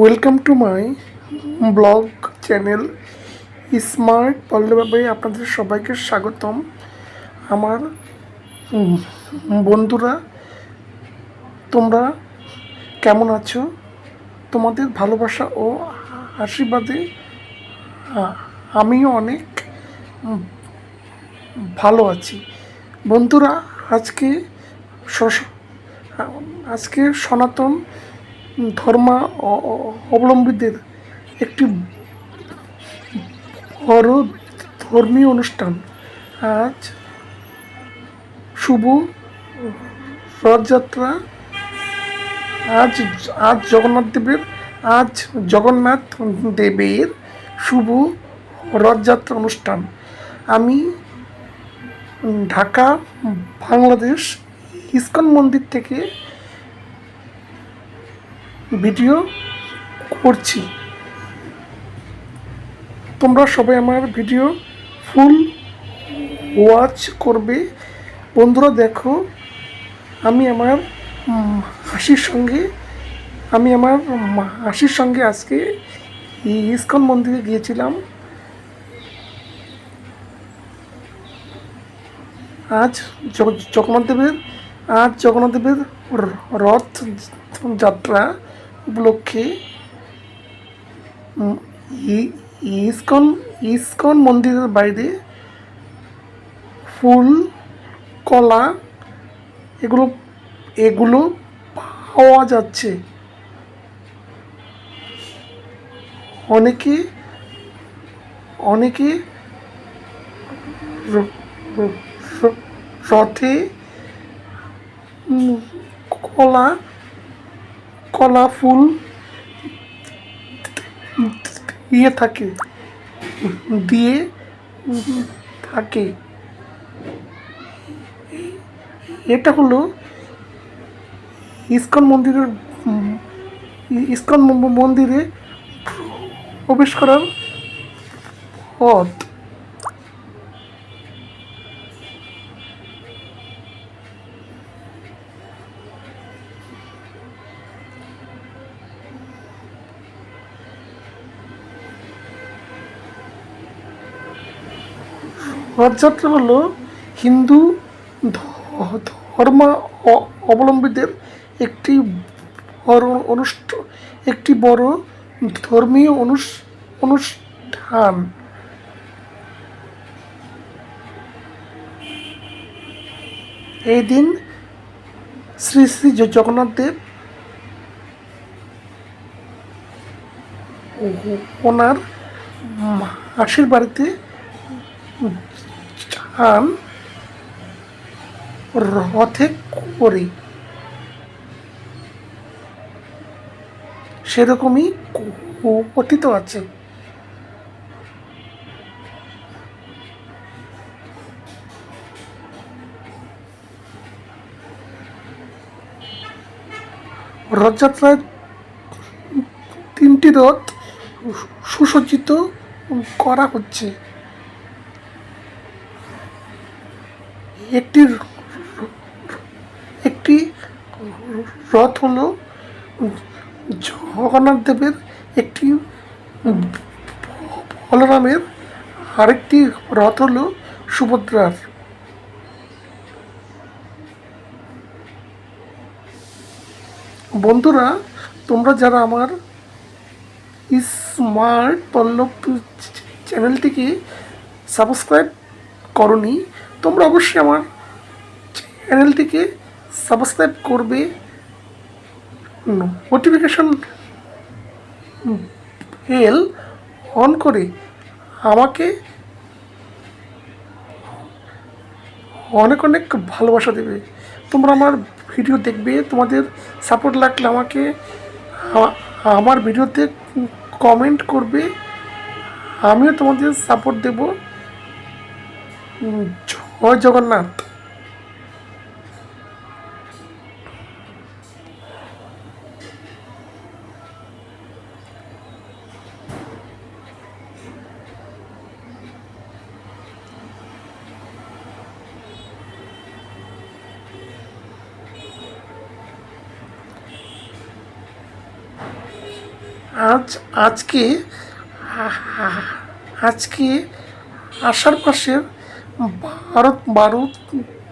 Welcome to my blog channel smart পল্লবাবে আপনাদের সবাইকে স্বাগতম। আমার বন্ধুরা, তোমরা কেমন আছো? তোমাদের ভালোবাসা ও আশীর্বাদে আমিও অনেক ভালো আছি। বন্ধুরা, আজকে আজকে সনাতন ধর্মা অবলম্বীদের একটি বড় ধর্মীয় অনুষ্ঠান। আজ শুভ রথযাত্রা। আজ আজ জগন্নাথ দেবের, আজ জগন্নাথ দেবের শুভ রথযাত্রা অনুষ্ঠান। আমি ঢাকা, বাংলাদেশ ইস্কন মন্দির থেকে ভিডিও করছি। তোমরা সবাই আমার ভিডিও ফুল ওয়াচ করবে। বন্ধুরা দেখো, আমি আমার হাসির সঙ্গে, আমি আমার হাসির সঙ্গে আজকে ইস্কন মন্দিরে গিয়েছিলাম। আজ জগ- জগন্নাথ দেবের, আজ জগন্নাথ দেবের রথ যাত্রা উপলক্ষে ইস্কন ইস্কন মন্দিরের বাইরে ফুল, কলা, এগুলো এগুলো পাওয়া যাচ্ছে। অনেকে অনেকে রথে কলা কলা, ফুল দিয়ে থাকে দিয়ে থাকে। এটা হলো ইস্কন মন্দিরের, ইস্কন মন্দিরে প্রবেশ করার পথ। রথযাত্রা হলো হিন্দু ধর্ম অবলম্বীদের একটি অনুষ্ঠান একটি বড় ধর্মীয় অনুষ্ঠান। এই দিন শ্রী শ্রী জগন্নাথ দেব ওনার মাসির বাড়িতে যান রথে করে। সেরকমই কথিত আছে। রথযাত্রায় তিনটি রথ সুসজ্জিত করা হচ্ছে। একটি একটি রথ হলো জগন্নাথ দেবের একটি বলরামের আরেকটি রথ হলো সুভদ্রার। বন্ধুরা, তোমরা যারা আমার স্মার্ট পল্লব চ্যানেলটিকে সাবস্ক্রাইব করনি তোমরা অবশ্যই আমার চ্যানেলটিকে সাবস্ক্রাইব করবে। নোটিফিকেশন বেল অন করে আমাকে অনেক অনেক ভালোবাসা দেবে। তোমরা আমার ভিডিও দেখবে, তোমাদের সাপোর্ট লাগলে আমাকে আমার ভিডিওতে কমেন্ট করবে। আমিও তোমাদের সাপোর্ট দেব। ওই জগন্নাথ। আজ আজকে আজকে আষাঢ় পাশের বারো বারো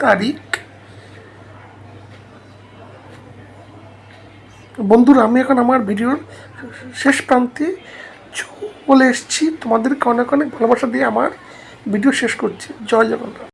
তারিখ। বন্ধুরা, আমি এখন আমার ভিডিওর শেষ প্রান্তে চলে এসেছি। তোমাদেরকে অনেক অনেক ভালোবাসা দিয়ে আমার ভিডিও শেষ করছি। জয় জগন্নাথ।